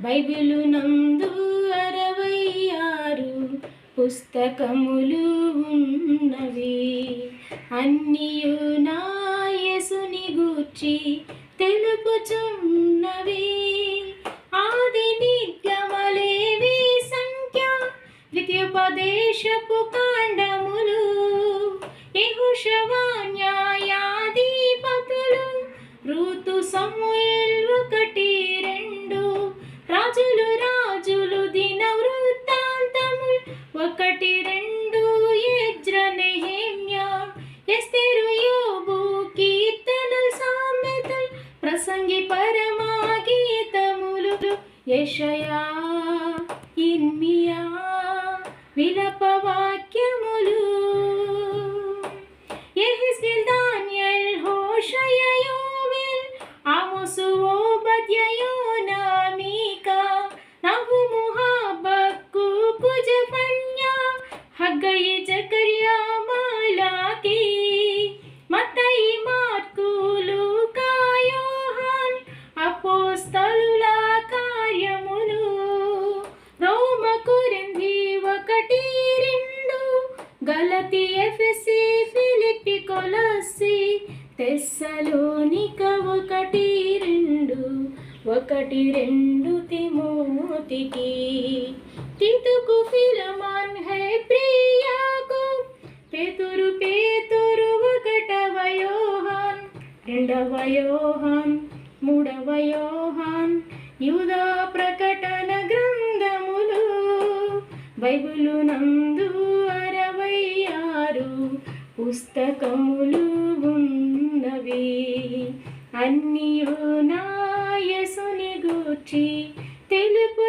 Bible నందు అరవై ఆరు పుస్తకములు ఉన్నవి. అన్నియు నాయసుని గూర్చి తెలుపుచున్నవి. ఆది నిత్యమలేవి సంఖ్య ద్వితీయోపదేశపు కాండములు. యెహోషువ ఋతు సమూయేల్ ఒకటి. రాజులు రాజులు దిన వృత్తాంతము ఒకటి రెండు ఎజ్ర నెహెమ్య. ఎస్తేరు యోబు కీర్తనలు సామెతలు. ప్రసంగి పరమా గీతములు యషయా ఇన్మియా విలపవా గలతి ఎఫ్సి ఫిలిపి కొలసి తెస్సలోనిక ఒకటి రెండు ఒకటి రెండు తిమోతికి. తితుకు ఫిలమాన్ హే ప్రియాకు పేతురు పేతురు ఒకటవ యోహాన్ రెండవ యోహాన్ మూడవ యోహాన్ యుదా ప్రకటన గ్రంథములు బైబులు నందు వారు పుస్తకములు ఉన్నవి. అన్నీ నాయసుని గూర్చి తెలుపు